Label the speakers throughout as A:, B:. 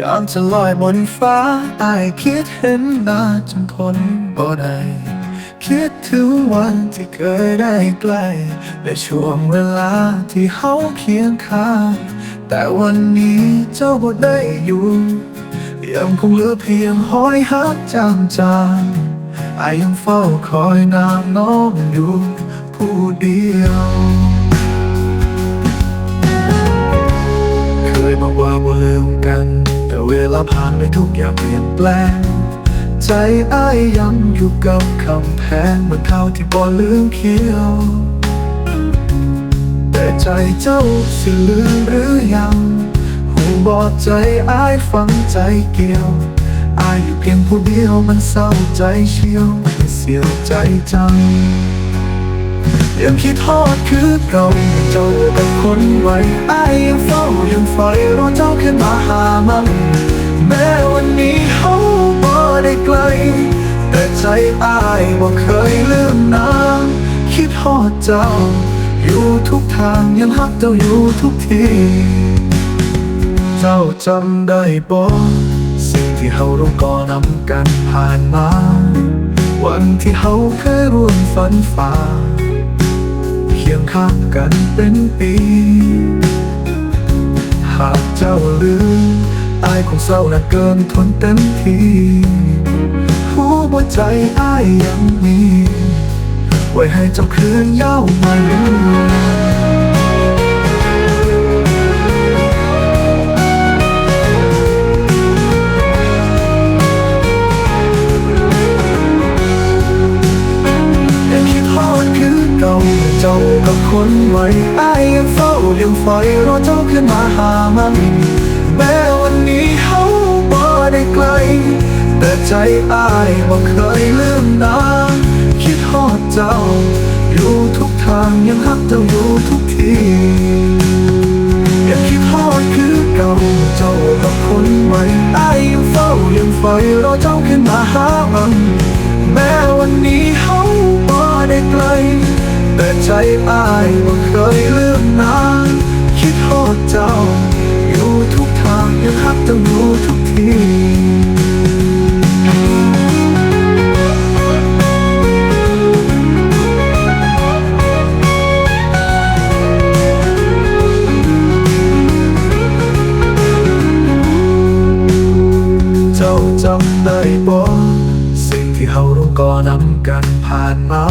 A: ยากจะลอยบนฟ้าไอ้คิดเห็นหน้าจนทนบ่ได้คิดถึงวันที่เคยได้ใกล้และช่วงเวลาที่เฮาเคียงข้างแต่วันนี้เจ้าบ่ได้อยู่ยังคงเหลือเพียงห้อยหักจางจางไอยังเฝ้าคอยนางน้องอยู่ผู้เดียวเคยบอกว่าบ่ลืมกัน วลาผ่านไปทุกอย่างเปลี่ยนแปลง ใจอ้ายยังอยู่กับคำแพงเหมือนเท่าที่บ่ลืมเขียว แต่ใจเจ้าสิลืมหรือยังหูบอดใจอ้ายฟังใจเกี่ยวอายอยู่เพียงผู้เดียวมันเศร้าใจเชียวไม่เสียวใจจังยังคิดทอดคือเก่าเจ้าเป็นคนไว้อายยังเฝ้ายังไฟรอเจ้าขึ้นมาหามัน ไกล แต่ใจอ้ายบ่เคยลืมนางคิดทอดเจ้า อยู่ทุกทางยังฮักเจ้าอยู่ทุกที เจ้าจำได้บ่สิ่งที่เฮาร่วมก่อนำกันผ่านมา วันที่เฮาเคยร่วมฝันฝ่าเคียงข้างกันเป็นปีหากเจ้าลืมอายคงเศร้าหนักเกินทนเต็มที หัวใจอายยังมี ไว้ให้เจ้าคืนเย้ามาลืมยังคิดทอดคือเก่าเจ้ากับคนไว้อายยังเฝ้ายังไฟรอเจ้าขึ้นมาหามันแม้ว ใจอายบ่เคยลืมนางคิดทอดเจ้า อยู่ทุกทางยังฮักเจ้าอยู่ทุกทียังคิดทอดคือเก่าเจ้ากับคนไว้อายยังเฝ้ายังไฟรอเจ้าขึ้นมาหามันแม้วันนี้เขาบ่ได้ไกล แต่ใจอายบ่เคยลืมนางคิดทอดเจ้า อยู่ทุกทางยังฮักเจ้า จ้าจำได้บ่สิ่งที่เฮาร่วมก่อนำกันผ่านมา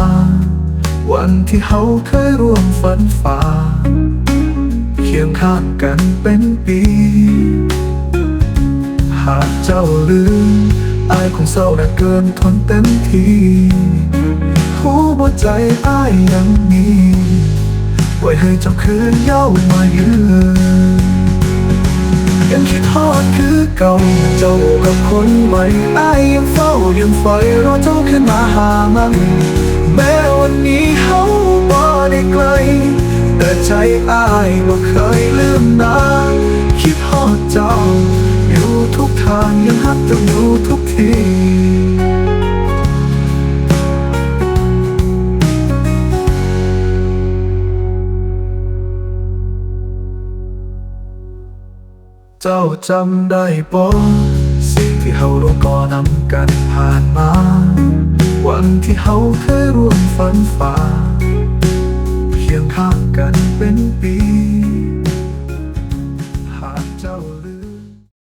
A: วันที่เฮาเคยร่วมฝันฝ่าเคียงข้างกันเป็นปี หากเจ้าลืมอายคงเศร้าหนักเกินทนเต็มทีหัวใจอายยังมีไว้ให้เจ้าคืนเย้ามายืน ยังคิดทอดคือเก่าเจ้ากับคนใหม่อายยังเฝ้ายังฝอยรอเจ้าขึ้นมาหามันแม้วันนี้เขาบ่ได้ไกล แต่ใจอายบ่เคยลืมนะคิดทอดเจ้า อยู่ทุกทางยังฮักเจ้าอยู่ทุกที เจ้าจำได้บ่สิ่งที่เฮาร่วมก่อนำกันผ่านมา วันที่เฮาเคยร่วมฝันฝ่าเคียงข้างกันเป็นปี